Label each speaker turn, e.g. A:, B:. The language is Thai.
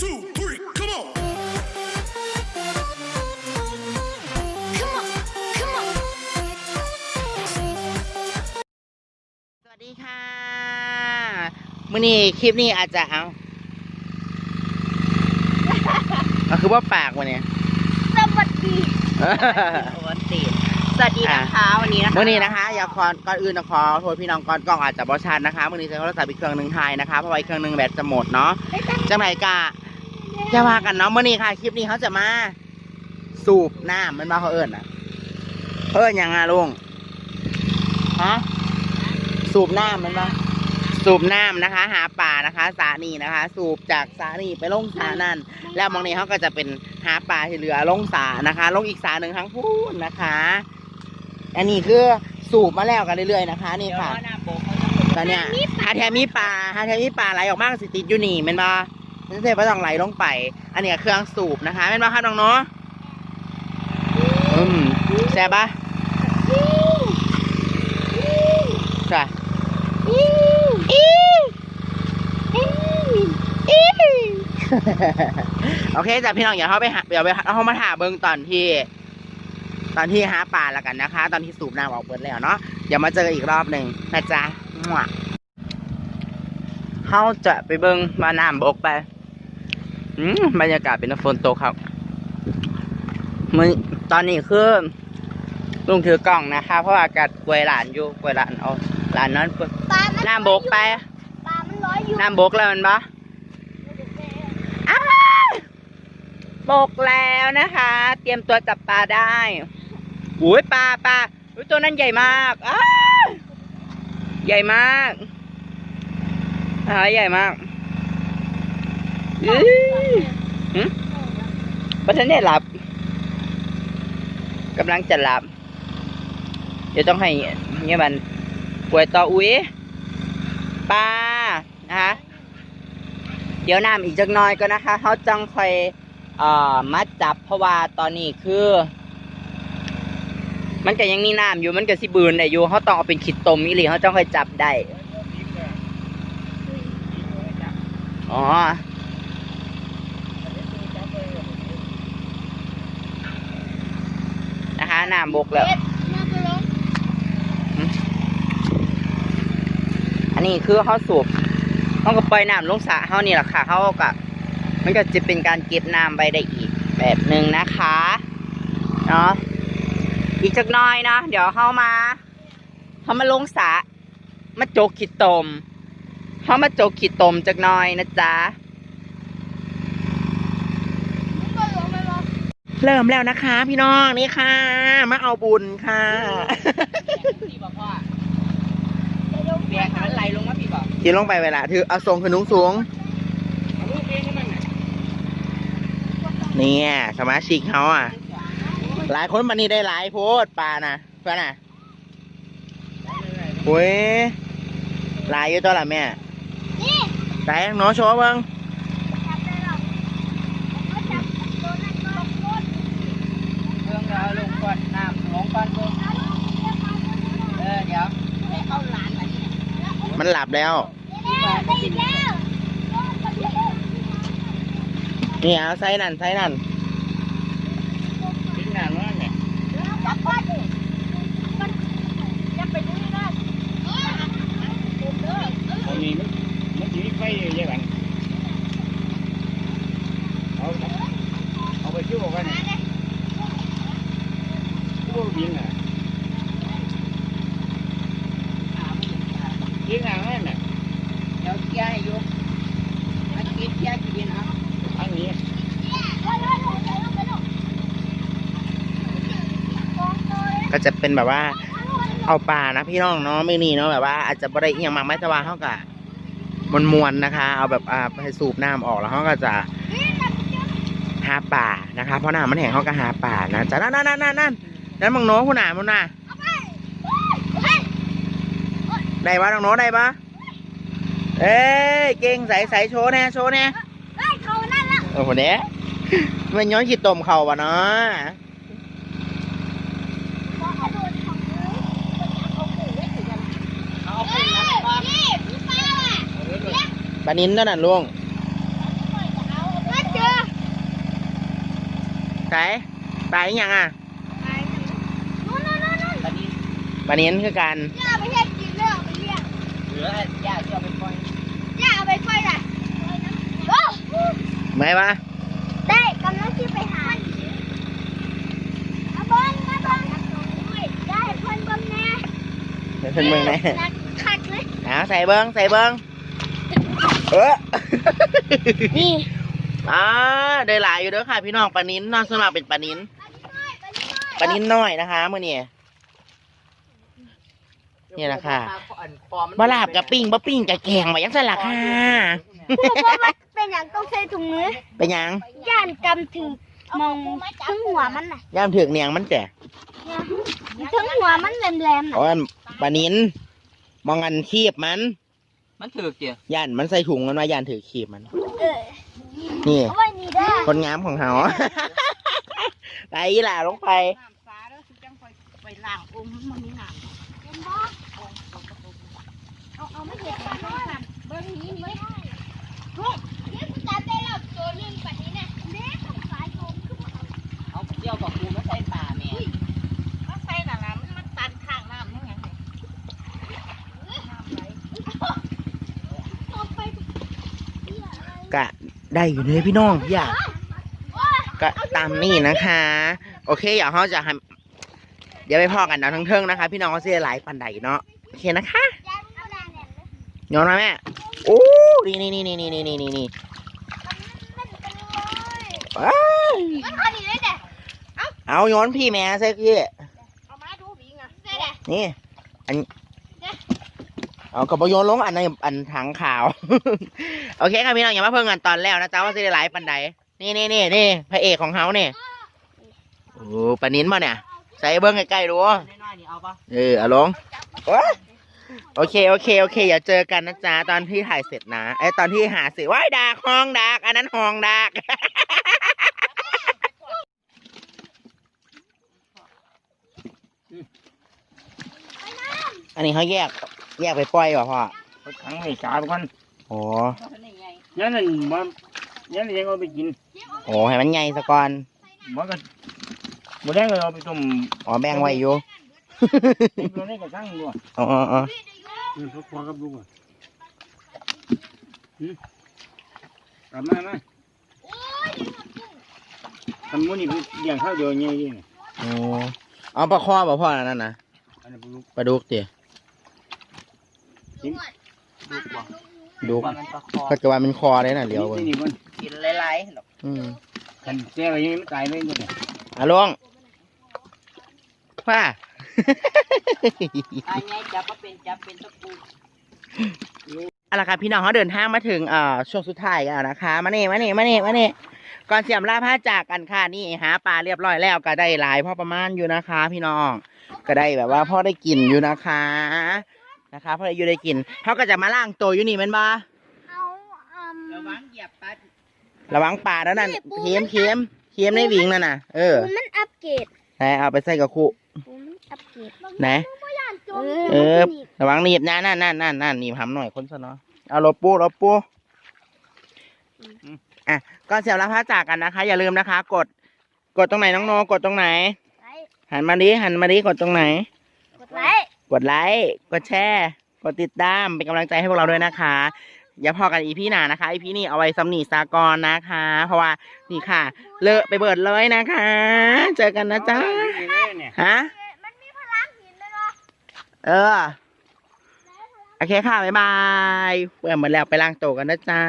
A: two, three, come on.
B: Come on, come on.
C: สวัสดีค่ะมื่อนี้คลิปนี้อาจจะเอา เอาคือว่าปากวันนี้
B: สวัสดีสวัสดีสวัสดีนะคะวันนี้นะคะ
C: มื่อนี้นะคะอย่าขอก่อนอื่นนะขอโทษพี่น้องก่อนกล้องอาจจะบอชันนะคะมื่อนี้ใช้โทรศัพท์อีกเครื่องหนึ่งไทยนะคะเพราะว่าอีกเครื่องหนึ่งแบตจะหมดเนาะจังไหนกะ จะว่ากันเนาะมื่อนี้ค่ะ คลิปนี้เขาจะมา สูบน้ำมันมาเขาเอิญอะเขาเอิญยังไงลุงฮะสูบน้ำมันมาสูบน้ำนะคะ หาป่านะคะสานีนะคะ สูบจากสานีไปลงสานั่นแล้วบางนี้เขาก็จะเป็นหาปลาที่เหลือลงสานะคะลงอีกสาหนึ่งทั้งพูนนะคะ อันนี้คือสูบมาแล้วกันเรื่อยๆนะคะ นี่ค่ะตอนเนี้ยหาแทมีปลาหาแทมีปลาไหลออกมากสิติดอยู่นี่แมันบ่ไม่ใช่ว่าต้องไหลลงไป อันนี้เครื่องสูบนะคะแม่นบ่ครับน้องเนาะอืมแซ่บปะจ้ะโอเคจ้ะพี่น้องอย่าเข้าไปหาเดี๋ยวไปเอามาถ่าเบิ้งตอนที่ ตอนที่หาปลาแล้วกันนะคะ ตอนที่สูบน้ำออกเปิดแล้วเนาะเดี๋ยวมาเจออีกรอบหนึ่งนะจ๊ะมั่วเขาจะไปเบิ้งมาน้ำบกไปอืม บรรยากาศเป็นฝนตกครับมันตอนนี้คือลุงถือกล่องนะคะเพราะว่าอากาศกวยหลานอยู่กวยหลานเอาหลานนอนเปิด
B: ปลามัน
C: น้ำบกไป
B: ปลามันร้อยอยู่
C: น้ำบกแล้วมันปะอ้าวบกแล้วนะคะ เตรียมตัวจับปลาได้อุ้ยปลาปลาอุ้ยตัวนั้นใหญ่มากอ้าวใหญ่มากอ่าใหญ่มากอื้อหึ ประธานได้หลับกำลังจะหลับ เดี๋ยวต้องให้เนี่ยมันป่วยต่ออุ้ยปลานะคะเดี๋ยวน้ำอีกจักน้อยก็นะคะเขาจังคอยเอ่อมาจับเพราะว่าตอนนี้คือ มันก็ยังมีน้ำอยู่มันก็สิบืนได้อยู่เขาต้องเอาเป็นขีดตมอีหลีเขาจังคอยจับได้อ๋อ นะคะน้ำบกแล้วอันนี้คือเขาสูบเขาก็ปล่อยน้ำลงสระเขานี่แหละค่ะเขาก็มันก็จะเป็นการเก็บน้ำไปได้อีกแบบหนึ่งนะคะเนาะอีกจักหน้อยนะเดี๋ยวเขามาเขามาลงสระมาโจกขีดตมเขามาโจกขีดตมจักหน้อยนะจ๊ะ เริ่มแล้วนะคะ พี่น้องนี่ค่ะ มาเอาบุญค่ะเบียร์มันไหลลงมาพี่บอกที่ลงไปเวลาถือเอาทรงขึ้นนุ้งสูงเนี่ยสมาชิกเขาอะ หลายคนมันนี่ได้หลายโพดปลานะเพื่อนน่ะโอ้ยหลายอยู่ตัวละแม่
B: นี่
C: ไหนหนูโชว์เบ้าง
B: จับได้หรอกเขาจับตัวนั้นก็โคตร
C: เบื้องเราลงก่อนน้ำลง ก่อนเบื้องเออเดี๋ยว
B: ให้เข้าร้านมาเนี่ย
C: มันหลับแล้ว
B: ไปอีกแล้ว
C: นี่เอาไซนั่นไซนั่นทิ้งน้ำว่าไง
B: จับก่อนมันจะไปดูนะ
D: ตรงนี้มันมันจะมีไฟเยอะกันเอาเอาไปช่วยกันช่ว ยบินน่ะยิงอะนั่นน่ะ
C: เดี๋ยวเคลียร์ให้อยู่อันนี้เคลียร์กี่ดินครับ
D: ทางนี้
C: ก็จะเป็นแบบว่า เอาปลานะพี่น้องเนาะไม่นี่เนาะแบบว่าอาจจะบริเอียงมากไม่แต่ว่าเขากะมวนมวนๆนะคะ เอาแบบอ่าให้สูบน้ำออกแล้วเขาก็จะหาป่านะคะ เพราะน้ำมันแห้งเขาก็หาป่านะจ้ะนั่นนั่นนั่นนั่น นั่นมังโน้คุณน่ะมันน่ะได้ปะน้องโน้ได้ปะเอ้ยเก่งใส่ใส่โชว์แน่โชว์แน่โอ้โหเนี้ยมันย้อนขีดตมเข่าวะเนาะปลานินเท่านั้นลุง
B: เใส่
C: ปลาอีหยังอะ
B: ไปนู่นนู่นนู่นนู่น
D: ตอนนี้
C: ปลานิ้นคือกัน
B: ย่าเอาไปเฮ็ดกินเรื่องเอาไปเลี้ยง
D: เหลือย่าที่เอาไปปล่อย
B: ย่าเอาไปค่อยล่ะโอ้
C: ไหมวะ
B: ได้กำลังที่ไปหามาเบิ้งมาเบิ้งได้เพิ่นเบิ้งแน่
C: เดี๋ยวเพิ่นเบิ่งแหน่
B: นักคักเลย
C: เอาใส่เบิ้งใส่เบิ้งเออ
B: นี่
C: อ่าได้หลายอยู่เด้อค่ะพี่น้องปลานิ้นเนอนสมัครเป็นปลานิ้นปลานิ้นน้อยนะคะมื่อนี้ นี่แหละค่ะบะลาบกับปิ้งบะปิ้งกับแกงไว้ยังสลักค่ะ
B: พูดว่ามันเป็นอย่างต้องใช้ถุงมือ
C: เป็นหยัง
B: ย่านกำถือมองถึงหัวมันน่ะ
C: ย่ามถึกเนียงมันแต่
B: ถึงหัวมันแหลมๆน่ะ
C: อ๋อปลานิ้นมองกันคีบมัน
D: มันถือเจีย
C: ย่านมันใส่ถุงมันว่าย่านถือคีบมัน
B: เออ
C: นี่
B: เอาไว้นี่ได้อ
C: คนงามของเขาไปอีหล่าลงไป
D: ไปล้างอุ้มมันมีน้
B: เป็นบ่เอาเอาไม่เห็นกันเบิ้งนี้นี่ลูกนี่กูจับได้แล้วตัวหนึงปัดนี้เนี่ยเด็กของสายโยมคือบ่ำ
D: เอาเจียวกับกูมาใส่ป่าแม่มาใส่น่ะล่ะมันมันตันข้างน้ำนี่ไง
B: เอไป
C: กะได้อยู่เลยพี่น้องอยากก็ตามนี่นะคะ โอเคเดี๋ยวเขาจะให้ เดี๋ยวไปพอกันเนาะทั้งเทิงนะคะ พี่น้องเขาเสียหลายปันใดเนาะโอเคนะคะ
B: ยายเอาแดงเนี่ย
C: ย้อนมาแม่โอ้นี่นี่นี่นี่นี่นี่นี่นี่
B: มันเป็นเลยมันพอดีเลยเด็
C: เอาย้อนพี่แม่ใส่พี่
B: เอามาดูบิงะ
C: นี่อันเอากระเป๋าโยนลงอันในอันถังขาว โอเคค่ะพี่น้องอย่ามาเพิ่งกันตอนแล้วนะจ๊ะว่าเสียหลายปันใดนี่นี่นี่นี่พระเอกของเขาเนี่ยโอ้ปานิ้นมาเนี่ย ใส่เบิ้งใกล้ๆดู
D: น้อยๆนี่เอาปะ
C: เออเอาลงโอ๊ยโอเคโอเคโอเคอย่าเจอกันนะจ๊ะตอนที่ถ่ายเสร็จนะไอยตอนที่หาเสร็จว้ายดากห้องดากอันนั้นห้องดาก อันนี้เขาแยกแยกไปปล่อยว่ะพ่อ
D: ไปขังให้สาบก่อน
C: โอ้
D: ยันนั่นมันยันยังเอาไปกิน
C: โหให้มันใหญ่ซะก่อน
D: มันก็ บ่ได้ก็เอาไปต้ม
C: อ๋อแบ่งไว้อยู่
D: ตัวนี้ก็ตั้งอยู่
C: อ๋ออ๋ออ๋อ
D: นี่พวกควากับลูกอะกลับมามาทำมันนี่เลี้ยงข้าวเดียวใหญ่ดิ
C: โอ้เอาปลาคอบ่พ่อนั่นนะ
D: อันนี้ปลูก
C: ปลาดุกเตี๋ย
D: ลูกบ่
C: ดุก
D: มันปลาคอ
C: ก็จะว่าเป็นคอเลยนะเดี๋ยวเบิ่ง
D: นี่มัน
A: กินหลายๆหรอก
C: อืม
D: คันแซ่ไปยังไม่ตายเลยเนี่ย
C: อะลง ว่า
A: อันนี้จับก็เป็นจับเป็นตะปู
C: เอาละครับพี่น้องเขาเดินทางมาถึงเอ่อช่วงสุดท้ายแล้วนะคะ มาเน่มาเน่มาเน่มาเน่ก่อนเสียมลาผ้าจากกันค่ะนี่หาปลาเรียบร้อยแล้วก็ได้หลายพอประมาณอยู่นะคะ พี่น้องก็ได้แบบว่าพ่อได้กินอยู่นะคะนะคะพ่อได้อยู่ได้กินเขาก็จะมาล่างตัวอยู่นี่แมันบ้า
B: เอาอืม
A: ระวังเหยียบปลา
C: ระวังปลาแล้วนั่นเค็มเค็มเค็มในหวิงนั่นน่ะเออ
B: ปูมันอัปเกรด
C: ไหนเอาไปใส่กับคู่
B: ปูมันอัปเกรด
C: ไหน
B: เออ
C: ระวังหนีบนะนั่นนั่นนั่นนั่นหนีบหำหน่อยคนซะเนาะเอารถปูรถปูอะก่อนเสียบแล้วพาจากกันนะคะ อย่าลืมนะคะ กด กดตรงไหนน้องโนกดตรงไหน
B: ไลค์
C: หันมาดิหันมาดิกดตรงไหน
B: กดไลค์
C: กดไลค์กดแชร์กดติดตามเป็นกำลังใจให้พวกเราด้วยนะคะ อย่าพอกันอีพีหนานะคะอีพีนี้เอาไว้สำนีสากรนะคะ เพราะว่านี่ค่ะ เลอะไปเบิดเลยนะคะ เจอกันนะจ๊ะ
D: เนี่ย
C: ฮะ
B: มันมีพลังหินเลยเนาะ
C: เออ โอเคค่ะ บ๊ายบายเพื่อนหมดแล้วไปล้างตัวกันนะจ้า